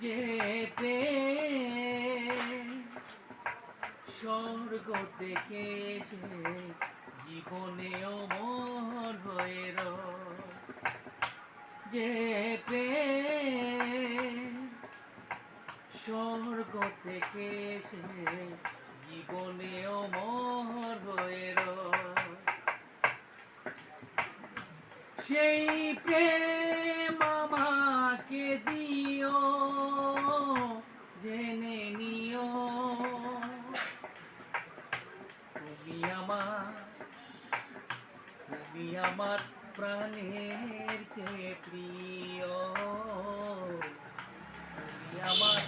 যে প্রেম স্বর্গ থেকে সে জীবনে অমর হয়ে রয়। যে প্রেম স্বর্গ থেকে সে জীবনে অমর হয়ে সেই প্রেম আমাকে দিও আমার প্রাণের চেয়ে প্রিয়। আমার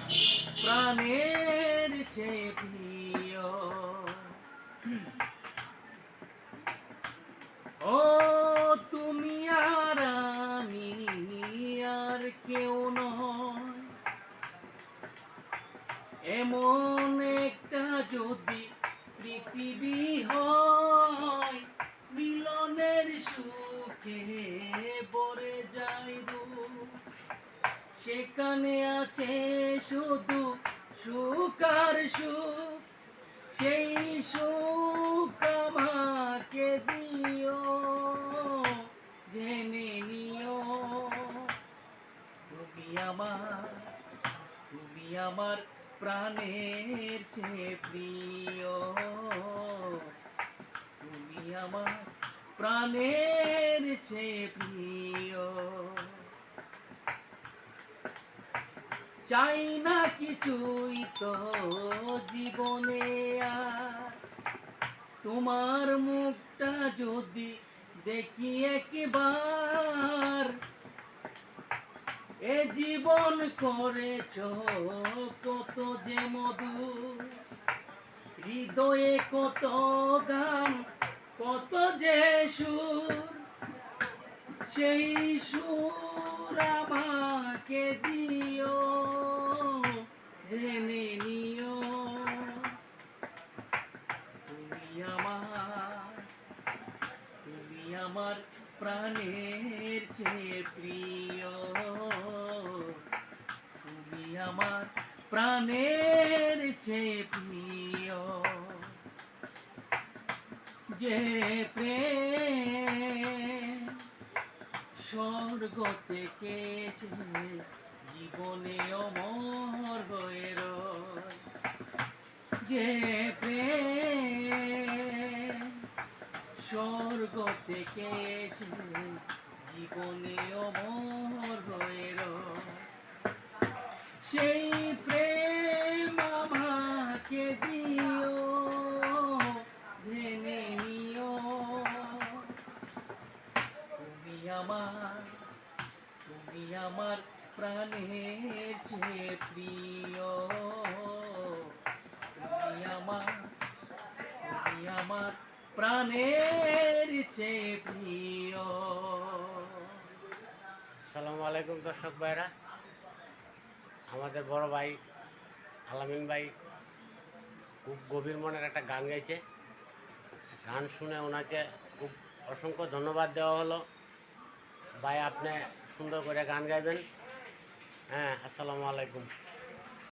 প্রাণের চেয়ে প্রিয়। ও, তুমি আর আমি আর কেউ নয়। এমন একটা যদি পৃথিবী হয় সুখে ভরে যাই সেখানে আছে শুধু সুখ আর সুখ। সেই সুখ আমাকে দিও, জেনে নিও। তুমি আমার তুমি আমার প্রাণের চেয়ে প্রিয়। তুমি আমার প্রাণের চেয়ে প্রিয়। চাই না কিছুই তো জীবনে তোমার মুখটা যদি দেখি একবার, এ জীবন করেছ কত যে মধু হৃদয়ে কত যে সুর, সেই সুর আমাকে দিও, জেনে নিও। তুমি আমার তুমি আমার প্রাণের চেয়ে প্রিয়। তুমি আমার প্রাণের চেয়ে প্রিয়। যে প্রেম স্বর্গ থেকে জীবনে অমর হয়ে রয়। যে প্রেম স্বর্গ থেকে জীবনে অমর হয়ে রয়। সেই প্রেম আমাকে দিও জেনে নিও তুমি আমার তুমি আমার প্রাণের চেয়ে প্রিয়, তুমি আমার প্রাণের চেয়ে প্রিয়। আসসালামু আলাইকুম দর্শক ভাইরা। আমাদের বড় ভাই আলামিন ভাই খুব গভীর মনের একটা গান গাইছে। গান শুনে ওনাকে খুব অসংখ্য ধন্যবাদ দেওয়া হলো। ভাই আপনি সুন্দর করে গান গাইবেন। হ্যাঁ আসসালামু আলাইকুম।